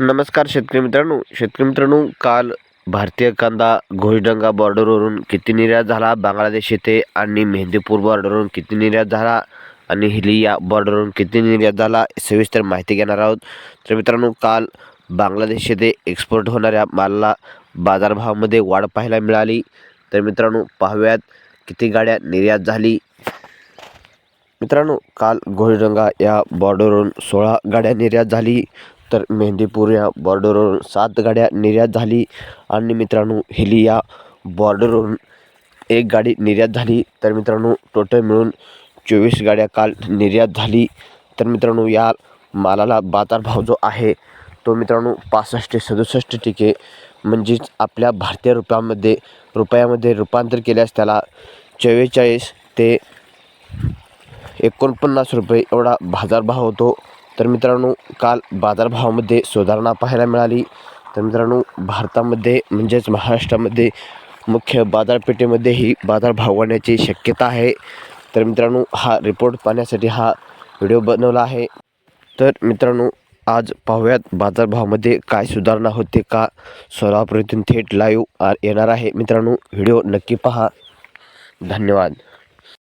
नमस्कार शेतकरी मित्रांनो. शेतकरी मित्रांनो काल भारतीय कांदा घोषडंगा बॉर्डरवरून किती निर्यात झाला? बांगलादेश येथे आणि मेहंदीपूर बॉर्डरवरून किती निर्यात झाला? आणि हिलिया बॉर्डरवरून किती निर्यात झाला? सविस्तर माहिती घेणार आहोत. तर मित्रांनो काल बांगलादेश येथे एक्सपोर्ट होणाऱ्या मालाला बाजारभावामध्ये वाढ पाहायला मिळाली. तर मित्रांनो पाहूयात किती गाड्या निर्यात झाली? मित्रांनो काल घोषडंगा या बॉर्डरवरून सोळा गाड्या निर्यात झाली. तर मेहंदीपूर या बॉर्डरवरून सात गाड्या निर्यात झाली. आणि मित्रांनो हिली या बॉर्डरवरून एक गाडी निर्यात झाली. तर मित्रांनो टोटल मिळून चोवीस गाड्या काल निर्यात झाली. तर मित्रांनो या मालाला बाजारभाव जो आहे तो मित्रांनो पासष्ट सदुसष्ट टिके म्हणजेच आपल्या भारतीय रुपयामध्ये रुपयामध्ये रूपांतर केल्यास त्याला चव्वेचाळीस ते एकोणपन्नास रुपये एवढा बाजारभाव होतो. तर मित्रांनो काल बाजारभावामध्ये सुधारणा पाहायला मिळाली. तर मित्रांनो भारतामध्ये म्हणजेच महाराष्ट्रामध्ये मुख्य बाजारपेठेमध्येही बाजारभाव वाढण्याची शक्यता आहे. तर मित्रांनो हा रिपोर्ट पाहण्यासाठी हा व्हिडिओ बनवला आहे. तर मित्रांनो आज पाहूयात बाजारभावामध्ये काय सुधारणा होते का? सोलापूर इथून थेट लाईव्ह येणार आहे. मित्रांनो व्हिडिओ नक्की पहा. धन्यवाद.